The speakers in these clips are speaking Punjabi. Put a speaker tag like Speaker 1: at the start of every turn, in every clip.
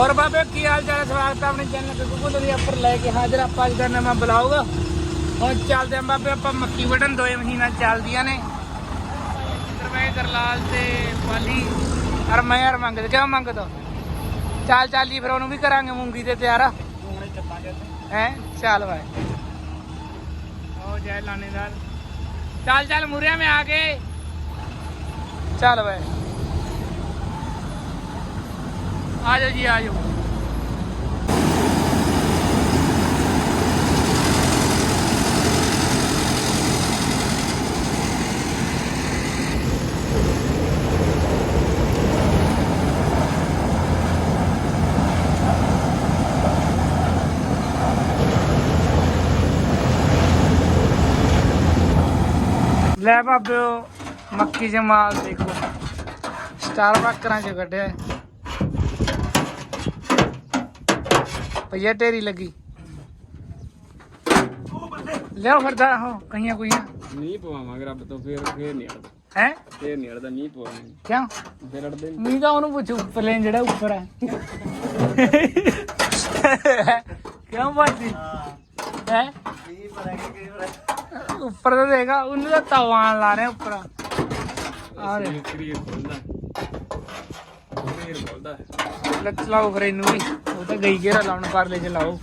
Speaker 1: ਹੋਰ ਬਾਬੇ ਕੀ ਹਾਲ ਚਾਲ ਸਵਾਗਤ ਆਪਣੇ ਚੈਨਲ ਤੇ। ਗੁੱਗੂ ਦੇ ਉੱਪਰ ਲੈ ਕੇ ਹਾਜ਼ਰ ਆਪਾਂ ਅੱਜ ਦਾ ਨਵਾਂ ਬਲੌਗ ਹੁਣ ਚੱਲਦੇ ਆਂ ਬਾਬੇ ਆਪਾਂ ਮੱਕੀ ਵੜਨ ਦੋਏ ਮਹੀਨਾ ਚੱਲਦੀਆਂ ਨੇ। ਮੈਂ ਕਰਲਾਲ ਤੇ ਪਾਲੀ ਅਰ ਮੈਂ ਯਾਰ ਮੰਗਦੇ। ਕਿਉਂ ਮੰਗਦਾ? ਚੱਲ ਚੱਲ ਜੀ ਫਿਰ ਉਹਨੂੰ ਵੀ ਕਰਾਂਗੇ ਮੂੰਗੀ ਤੇ ਤਿਆਰ। ਹੈ? ਚੱਲ ਵਾਏ ਹੋ ਜੈ ਲਾਣੇਦਾਰ। ਚੱਲ ਚੱਲ ਮੁਰਿਆ ਮੈਂ ਆ ਕੇ। ਚੱਲ ਵਾਏ ਆ ਜਾਓ ਜੀ ਆ ਜਾਓ। ਲੈ ਬਾਬਿਓ ਮੱਕੀ ਚ ਦੇਖੋ। ਸਟਾਰ ਬੱਕਰਾਂ ਚ ਕੱਢਿਆ। ਭਈਆ ਢੇਰੀ ਲੱਗੀ। ਲਿਆਓ ਫਿਰਦਾ ਹੋ ਕਈਆਂ ਕੁਈਆਂ
Speaker 2: ਨਹੀਂ ਪਵਾਵਾਂਗੇ ਰੱਬ ਤੋਂ ਫੇਰ ਫੇਰ ਨਹੀਂ ਅੜਦਾ।
Speaker 1: ਹੈ?
Speaker 2: ਫੇਰ ਨਹੀਂ ਅੜਦਾ ਨਹੀਂ ਪਵਾਵਾਂਗੇ।
Speaker 1: ਕਿਉਂ?
Speaker 2: ਫੇਰ ਅੜਦੇ ਨੀ।
Speaker 1: ਮੀਂਹ ਤਾਂ ਉਹਨੂੰ ਪੁੱਛੋ ਲੈਣ ਜਿਹੜਾ ਉੱਪਰ ਹੈ। ਕਿਉਂ ਬਾਜੀ ਹੈ? ਉੱਪਰ ਤਾਂ ਦੇਗਾ ਉਹਨੂੰ ਤਾਂ ਤਵਾਨ ਲਾ ਰਹੇ ਉੱਪਰ। ਆ ਰੇ
Speaker 2: ਇਹ ਕਰੀਏ ਖੋਲਦਾ ਫੇਰ ਖੋਲਦਾ
Speaker 1: ਲੱਤ ਲਾਓ ਫਿਰ ਇਹਨੂੰ ਵੀ। ਉਹ ਤਾਂ ਗਈ ਘੇਰਾ ਲਾਉਣ, ਪਰਲੇ ਚ ਲਾਓ।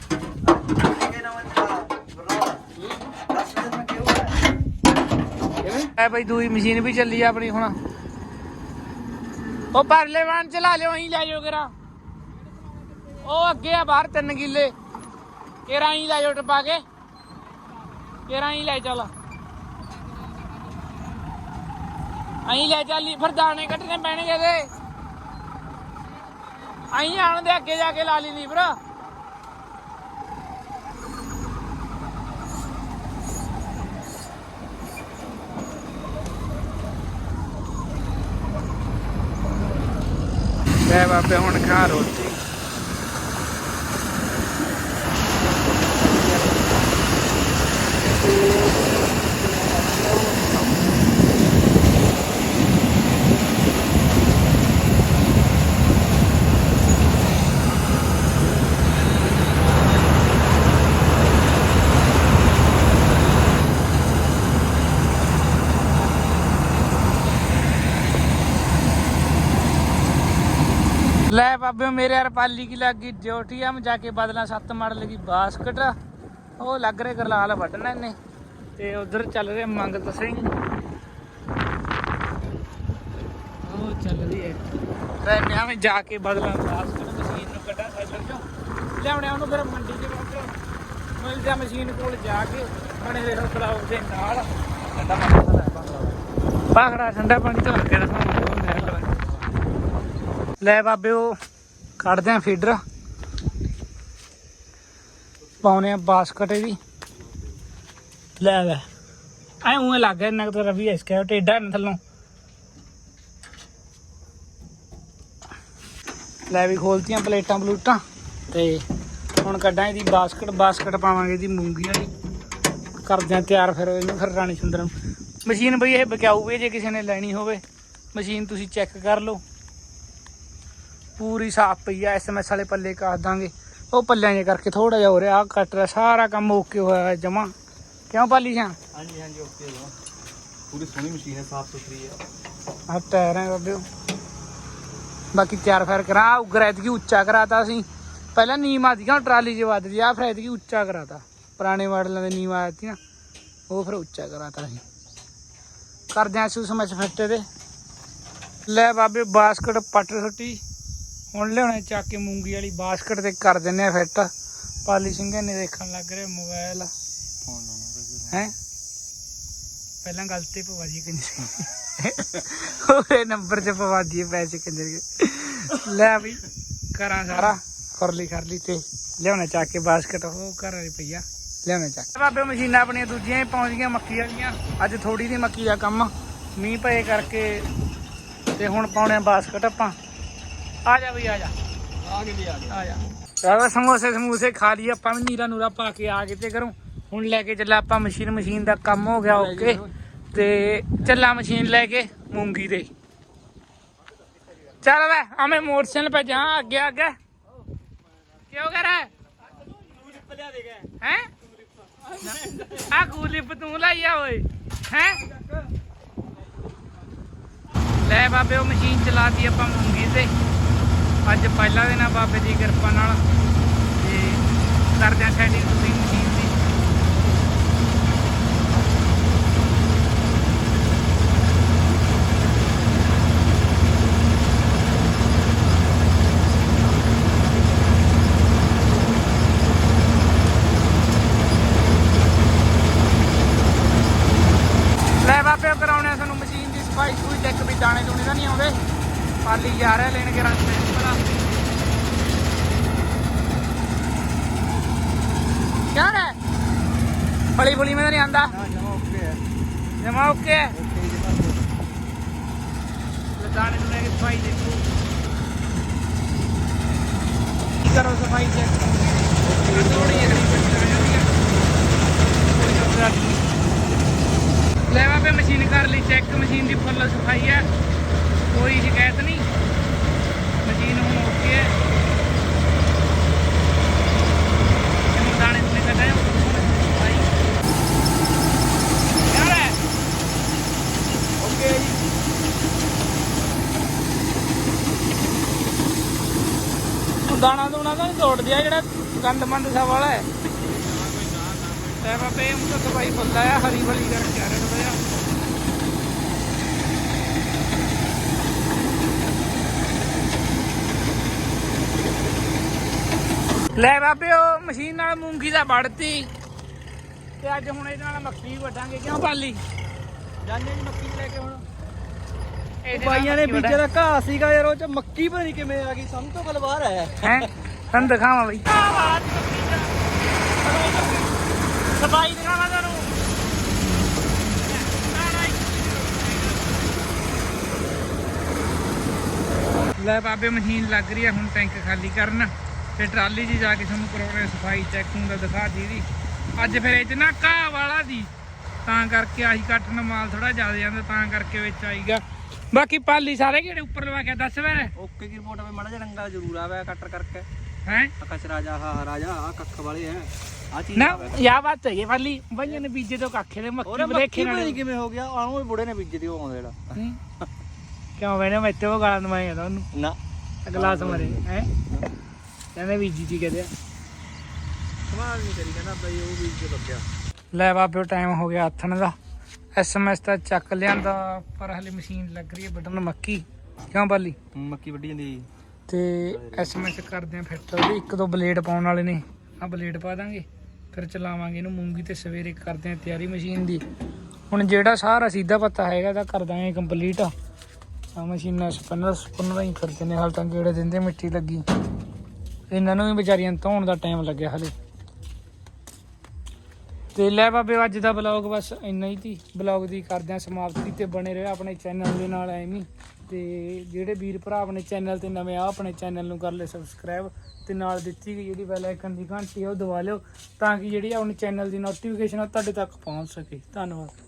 Speaker 1: ਐ ਬਈ ਦੂਈ ਮਸ਼ੀਨ ਵੀ ਚੱਲੀ ਆ ਆਪਣੀ ਹੁਣ। ਉਹ ਪਰਲੇ ਵਾਣ ਚਲਾ ਲਿਓ ਅਸੀਂ ਲੈ ਜਾਓ ਕਰਾ ਉਹ ਅੱਗੇ ਆ ਬਾਹਰ ਤਿੰਨ ਕਿੱਲੇ। ਕੇਰਾ ਹੀ ਲੈ ਜਾਓ ਟਪਾ ਕੇ। ਕੇਰਾ ਹੀ ਲੈ ਚੱਲ। ਅਹੀਂ ਲੈ ਚੱਲੀ, ਫਿਰ ਦਾਣੇ ਕੱਢਣੇ ਪੈਣਗੇ ਤੇ ਅਹੀਂ ਆਣ ਦੇ ਅੱਗੇ ਜਾ ਕੇ ਲਾ ਲਈ ਲੀਵਰ। ਲੈ ਬਾਬੇ ਹੁਣ ਖਾ ਰੋਟੀ। ਲੈ ਬਾਬੇ, ਮੇਰੇ ਯਾਰ ਕੀ ਲੱਗੀ ਡਿਊਟੀ ਆ ਜਾ ਕੇ ਬਦਲਾਂ ਸੱਤ ਮਾਡਲ ਦੀ ਬਾਸਕਟ। ਉਹ ਲੱਗ ਰਿਹਾ ਗਰਲਾਲ ਵੱਢਣਾ ਇਹਨੇ। ਤੇ ਉਧਰ ਚੱਲ ਰਿਹਾ ਮੰਗਤ ਸਿੰਘ। ਉਹ ਚੱਲ ਰਹੀ ਹੈ। ਤੇ ਮੈਂ ਜਾ ਕੇ ਬਦਲਾਂ ਬਾਸਕਟ ਮਸ਼ੀਨ ਨੂੰ ਕੱਢਾਂ ਸਾਈਕਲ ਚੋਂ। ਲਿਆਉਣਿਆ ਉਹਨੂੰ ਫਿਰ ਮੰਡੀ ਦੇ ਵਿੱਚ ਮਿਲ ਜਾ ਮਸ਼ੀਨ ਕੋਲ ਜਾ ਕੇ। ਬਣੇ ਦੇ ਬਲਾਉ ਦੇ ਨਾਲ। ਠੰਡਾ ਪਾਣੀ ਤਾਂ ਪਾਖੜਾ ਠੰਡਾ ਪਾਣੀ ਤਾਂ ਲੱਗੇ ਰਹਾ ਲੈ ਬਾਬੇ, ਉਹ ਕੱਢਦੇ ਆ ਫੀਡਰ ਪਾਉਨੇ ਆ ਬਾਸਕਟ ਇਹਦੀ ਲੈ ਲੈ। ਐ ਉਵੇਂ ਲੱਗ ਗਿਆ ਨਕ ਤਾਂ ਰਵੀ ਇਸ ਕਾ ਟੇਡਾ ਨਾ ਥੱਲੋਂ। ਲੈ ਵੀ ਖੋਲਤੀਆਂ ਪਲੇਟਾਂ ਪਲੂਟਾਂ। ਤੇ ਹੁਣ ਕੱਢਾਂ ਇਹਦੀ ਬਾਸਕਟ ਬਾਸਕਟ ਪਾਵਾਂਗੇ ਇਹਦੀ ਮੂੰਗੀ ਵਾਲੀ ਕਰਦੇ ਆ ਤਿਆਰ ਫਿਰ ਇਹਨੂੰ, ਫਿਰ ਰਾਣੀ ਸੁੰਦਰ ਨੂੰ। ਮਸ਼ੀਨ ਬਈ ਇਹ ਬਕਿਆਊ ਵੀ ਜੇ ਕਿਸੇ ਨੇ ਲੈਣੀ ਹੋਵੇ। ਮਸ਼ੀਨ ਤੁਸੀਂ ਚੈੱਕ ਕਰ ਲਓ। ਪੂਰੀ ਸਾਫ਼ ਪਈ ਆ ਐਸਐਮਐਸ ਵਾਲੇ ਪੱਲੇ ਕਾਸ ਦਾਂਗੇ ਉਹ ਪੱਲਿਆਂ ਜੇ ਕਰਕੇ ਥੋੜਾ ਜਿਹਾ ਹੋ ਰਿਹਾ ਆ ਕੱਟ ਰਿਹਾ ਸਾਰਾ ਕੰਮ ਓਕੇ ਹੋਇਆ ਜਮਾ ਕਿਉਂ ਪਾਲੀ ਜਾਂ
Speaker 2: ਹਾਂਜੀ ਹਾਂਜੀ ਓਕੇ ਪੂਰੀ ਸੋਹਣੀ ਮਸ਼ੀਨ ਹੈ ਸਾਫ਼ ਸੁਥਰੀ ਹੈ
Speaker 1: ਆ ਟਾਇਰ ਹੈ ਬਾਬੇ ਬਾਕੀ ਤਿਆਰ ਫੇਰ ਕਰਾ ਉਗਰੈਤ ਕੀ ਉੱਚਾ ਕਰਾਤਾ ਅਸੀਂ ਪਹਿਲਾਂ ਨੀਮ ਆਦੀਆਂ ਟਰਾਲੀ 'ਚ ਵੱਧਦੀ ਆ ਫਿਰ ਕੀ ਉੱਚਾ ਕਰਾਤਾ ਪੁਰਾਣੇ ਮਾਡਲਾਂ ਦੇ ਨੀਮ ਆਇਆ ਸੀ ਨਾ ਉਹ ਫਿਰ ਉੱਚਾ ਕਰਾਤਾ ਅਸੀਂ ਕਰਦੇ ਆਂ ਸੂਸ ਮੈਚ ਫੱਟੇ ਦੇ ਲੈ ਬਾਬੇ ਬਾਸਕਟ ਪੱਟ ਸੁੱਟੀ ਹੁਣ ਲਿਆਉਣੇ ਚੱਕ ਕੇ ਮੂੰਗੀ ਵਾਲੀ ਬਾਸਕਟ ਤੇ ਕਰ ਦਿੰਨੇ ਆ ਫਿੱਟ। ਪਾਲੀ ਸਿੰਘਾਂ ਨੇ ਦੇਖਣ ਲੱਗ ਰਿਹਾ ਮੋਬਾਈਲ
Speaker 2: ਫੋਨ ਲਾਉਣਾ
Speaker 1: ਹੈ? ਪਹਿਲਾਂ ਗਲਤੀ ਤੇ ਕੰਜਰ ਉਹਦੇ ਨੰਬਰ 'ਚ ਪਵਾਜੀ ਪੈਸੇ ਕੰਜਰ ਲੈ ਵੀ, ਕਰਾਂ ਸਾਰਾ। ਖੁਰਲੀ ਖਰਲੀ ਤੇ ਲਿਆਉਣਾ ਚੱਕ ਕੇ ਬਾਸਕਟ, ਉਹ ਘਰ ਵਾਲੀ ਪਈਆ ਲਿਆਉਣਾ ਚੱਕ ਬਾਬੇ, ਮਸ਼ੀਨਾਂ ਆਪਣੀਆਂ ਦੂਜੀਆਂ ਹੀ ਪਹੁੰਚ ਗਈਆਂ ਮੱਕੀ ਵਾਲੀਆਂ। ਅੱਜ ਥੋੜੀ ਦੀ ਮੱਕੀ ਦਾ ਕੰਮ। ਮੀਂਹ ਪਏ ਕਰਕੇ ਤੇ ਹੁਣ ਪਾਉਣੇ ਆ ਬਾਸਕਟ ਆਪਾਂ। ਆ ਜਾ ਬਈ ਆ ਜਾ।
Speaker 2: ਆ ਜੀ ਆ ਗਏ
Speaker 1: ਆ ਜਾ। ਸਾਰਾ ਸਮੋਸੇ ਸਮੂਸੇ ਖਾ ਲਈ ਆਪਾਂ ਵੀ ਨੀਰਾ ਨੂਰਾ ਪਾ ਕੇ ਆ ਗਏ ਤੇ ਕਰੂੰ ਹੁਣ ਲੈ ਕੇ ਚੱਲਾ ਆਪਾਂ ਮਸ਼ੀਨ ਮਸ਼ੀਨ ਦਾ ਕੰਮ ਹੋ ਗਿਆ ਓਕੇ। ਤੇ ਚੱਲਾ ਮਸ਼ੀਨ ਲੈ ਕੇ ਮੂੰਗੀ ਦੇ। ਚੱਲ ਵੇ ਆਵੇਂ ਮੋਟਰਸਾਈਕਲ ਪੇ ਜਾ ਅੱਗੇ ਅੱਗੇ। ਕਿਉਂ ਕਰ? ਹੈ? ਆ ਕੂਲਿਪ ਤੂੰ ਲਾਈਆ ਓਏ। ਹੈ? ਲੈ ਬਾਬੇ ਉਹ ਮਸ਼ੀਨ ਚਲਾਤੀ ਆਪਾਂ ਮੂੰਗੀ ਤੇ ਅੱਜ ਪਹਿਲਾ ਦਿਨ ਆ ਬਾਬੇ ਦੀ ਕਿਰਪਾ ਨਾਲ ਤੇ ਕਰਦੇ ਆ ਸੈਟਿੰਗ ਤੁਸੀਂ ਮਸ਼ੀਨ ਦੀ। ਲੈ ਬਾਬੇ, ਉਹ ਕਰਾਉਣੇ ਸਾਨੂੰ ਮਸ਼ੀਨ ਦੀ ਸਫ਼ਾਈ ਸੂਈ ਚੈੱਕ ਵੀ ਦਾਣੇ ਦੂਣੇ ਤਾਂ ਨਹੀਂ ਆਉਂਦੇ। ਪਾਲੀ ਜਾ ਰਿਹਾ ਲੈਣ ਕੇ ਰੰਗ क्या है फली फुली में तो नहीं
Speaker 2: आंदा जमा ओके है
Speaker 1: दाने दुने की सफाई देखो करो सफाई चेक थोड़ी लेवा पे मशीन कर ली चेक मशीन की फुल सफाई है कोई शिकायत नहीं ਦਾਣਾ ਦੂਣਾ ਤਾਂ ਨਹੀਂ ਤੋੜ ਦਿਆ ਜਿਹੜਾ ਗੰਦ ਮੰਦ ਸਾ ਵਾਲਾ ਹੈ। ਤੇ ਬਾਬੇ ਉਹ ਤਾਂ ਸਫ਼ਾਈ ਫੁੱਲ ਆਇਆ ਹਰੀ ਭਲੀ ਕਰਕੇ ਆ ਰਿਹਾ ਥੋੜਾ ਲੈ ਬਾਬੇ, ਉਹ ਮਸ਼ੀਨ ਨਾਲ ਮੂੰਗੀ ਦਾ ਵੜਤੀ ਤੇ ਅੱਜ ਹੁਣ ਇਹਦੇ ਨਾਲ ਮੱਕੀ ਵੀ ਵੱਢਾਂਗੇ, ਕਿਉਂ ਪਾਲੀ?
Speaker 2: ਜਾਨੇ ਜੀ ਮੱਕੀ ਲੈ ਕੇ ਹੁਣ। ਬਾਈਆਂ ਨੇ ਬੀਜੇ ਦਾ ਘਾਹ ਸੀਗਾ ਯਾਰ ਉਹ ਚ ਮੱਕੀ ਪਤਾ ਨਹੀਂ ਕਿਵੇਂ ਆ ਗਈ ਤਾਂ ਗੱਲ ਬਾਹਰ ਆਇਆ
Speaker 1: ਹੈ? ਤੁਹਾਨੂੰ ਦਿਖਾਵਾਂ ਬਈ। ਸਫ਼ਾਈ ਦਿਖਾਵਾਂ ਤੁਹਾਨੂੰ ਲੈ ਬਾਬੇ ਮਸ਼ੀਨ ਲੱਗ ਰਹੀ ਹੈ ਹੁਣ ਟੈਂਕ ਖਾਲੀ ਕਰਨ। ਤੇ ਟਰਾਲੀ 'ਚ ਜਾ ਕੇ ਤੁਹਾਨੂੰ ਕਰਾਉਣੇ ਸਫ਼ਾਈ ਚੈੱਕ ਹੁੰਦਾ ਦਿਖਾ ਦੀ ਅੱਜ ਫਿਰ ਇਹ 'ਚ ਨਾ ਘਾਹ ਵਾਲਾ ਦੀ। ਤਾਂ ਕਰਕੇ ਆਹੀ ਕੱਟਣ ਮਾਲ ਥੋੜਾ ਜ਼ਿਆਦਾ ਜਾਂਦਾ ਤਾਂ ਕਰਕੇ ਵਿੱਚ ਆਈਗਾ। ਬਾਕੀ ਪਾਲੀ ਸਾਰੇ ਕਿਹੜੇ ਉੱਪਰ ਲਵਾ ਕੇ ਦੱਸ ਵੇ
Speaker 2: ਓਕੇ ਕੀ ਰਿਪੋਰਟ ਵਿੱਚ ਮਾੜਾ ਜਿਹਾ ਰੰਗਾ ਜ਼ਰੂਰ ਆਇਆ ਕੱਟਰ ਕਰਕੇ।
Speaker 1: ਹੈ?
Speaker 2: ਆ ਕਚਰਾ ਜਾ ਹਾ ਰਾਜਾ ਆ ਕੱਖ ਵਾਲੇ ਆ। ਆ ਚੀਜ਼
Speaker 1: ਨਾ
Speaker 2: ਆਵੇ।
Speaker 1: ਯਾ ਬਾਤ ਹੈ ਇਹ ਵਾਲੀ ਬਈਆਂ ਨੇ ਬੀਜੇ ਤੋਂ ਕੱਖੇ ਦੇ ਮੱਕੀ
Speaker 2: ਉਹਨੇ
Speaker 1: ਬਲੇਖੇ
Speaker 2: ਮੱਕੀ ਪਤਾ
Speaker 1: ਨਾਲ।
Speaker 2: ਨਹੀਂ ਕਿਵੇਂ ਹੋ ਗਿਆ? ਆਉਂ ਬੁੜੇ ਨੇ ਬੀਜੇ ਦੀ ਉਹ ਆਉਂਦਾ ਜਿਹੜਾ।
Speaker 1: ਹੂੰ। ਕਿਉਂ ਮੈਨੇ ਮੈਂ ਤੇ ਉਹ ਗਾਲਾਂ ਦਵਾਈਆਂ ਤਾਂ ਉਹਨੂੰ।
Speaker 2: ਨਾ।
Speaker 1: ਅਗਲਾ ਸਮਰੇ ਹੈ? ਕਹਿੰਦੇ ਬੀਜੀ ਜੀ ਕਹਦੇ
Speaker 2: ਸਵਾਲ ਨਹੀਂ ਕਰੀ ਕਹਿੰਦਾ ਬਈ ਉਹ ਬੀਜ ਕੇ ਲੱਗਿਆ
Speaker 1: ਲੈ ਬਾਬੇ ਟਾਈਮ ਹੋ ਗਿਆ ਹੱਥਣ ਦਾ। ਐਸਐਮਐਸ ਤਾਂ ਚੱਕ ਲਿਆਂਦਾ ਪਰ ਹਲੇ ਮਸ਼ੀਨ ਲੱਗ ਰਹੀ ਹੈ ਬਟਨ ਮੱਕੀ। ਕਿਉਂ ਬਾਲੀ?
Speaker 2: ਮੱਕੀ ਵੱਢੀ ਜਾਂਦੀ
Speaker 1: ਤੇ ਐਸਐਮਐਸ ਕਰਦੇ ਆ ਫਿੱਟ ਉਹਦੇ ਇੱਕ ਦੋ ਬਲੇਡ ਪਾਉਣ ਵਾਲੇ ਨੇ ਆ ਬਲੇਡ ਪਾ ਦਾਂਗੇ। ਫਿਰ ਚਲਾਵਾਂਗੇ ਇਹਨੂੰ ਮੂੰਗੀ ਤੇ ਸਵੇਰੇ ਕਰਦੇ ਆ ਤਿਆਰੀ ਮਸ਼ੀਨ ਦੀ। ਹੁਣ ਜਿਹੜਾ ਸਾਰਾ ਸਿੱਧਾ ਪੱਤਾ ਹੈਗਾ ਤਾਂ ਕਰ ਦਾਂਗੇ ਕੰਪਲੀਟ ਆ ਮਸ਼ੀਨਾਂ ਸਪਨਰ ਸਪਨਰ ਹੀ ਕਰਦੇ ਨੇ ਹਾਲ ਤੱਕ ਜਿਹੜੇ ਦਿੰਦੇ ਮਿੱਟੀ ਲੱਗੀ। ਇਹਨਾਂ ਨੂੰ ਵੀ ਵਿਚਾਰੀਆਂ ਧੋਣ ਦਾ ਟਾਈਮ ਲੱਗਿਆ ਹਲੇ। ਤੇ ਲੈ ਬਾਬੇ, ਅੱਜ ਦਾ ਬਲੌਗ ਬਸ ਇੰਨਾ ਹੀ ਸੀ ਬਲੌਗ ਦੀ ਕਰਦੇ ਆ ਸਮਾਪਤੀ ਤੇ ਬਣੇ ਰਹੋ ਆਪਣੇ ਚੈਨਲ ਦੇ ਨਾਲ ਐਵੇਂ ਹੀ। ਤੇ ਜਿਹੜੇ ਵੀਰ ਭਰਾ ਆਪਣੇ ਚੈਨਲ ਤੇ ਨਵੇਂ ਆ ਆਪਣੇ ਚੈਨਲ ਨੂੰ ਕਰ ਲੈ ਸਬਸਕ੍ਰਾਈਬ ਤੇ ਨਾਲ ਦਿੱਤੀ ਗਈ ਜਿਹੜੀ ਬੈਲ ਆਈਕਨ ਦੀ ਘੰਟੀ ਆ, ਉਹ ਦਬਾ ਲਿਓ ਤਾਂ ਕਿ ਜਿਹੜੀ ਆਪਣੇ ਚੈਨਲ ਦੀ ਨੋਟੀਫਿਕੇਸ਼ਨ ਆ ਤੁਹਾਡੇ ਤੱਕ ਪਹੁੰਚ ਸਕੇ। ਧੰਨਵਾਦ।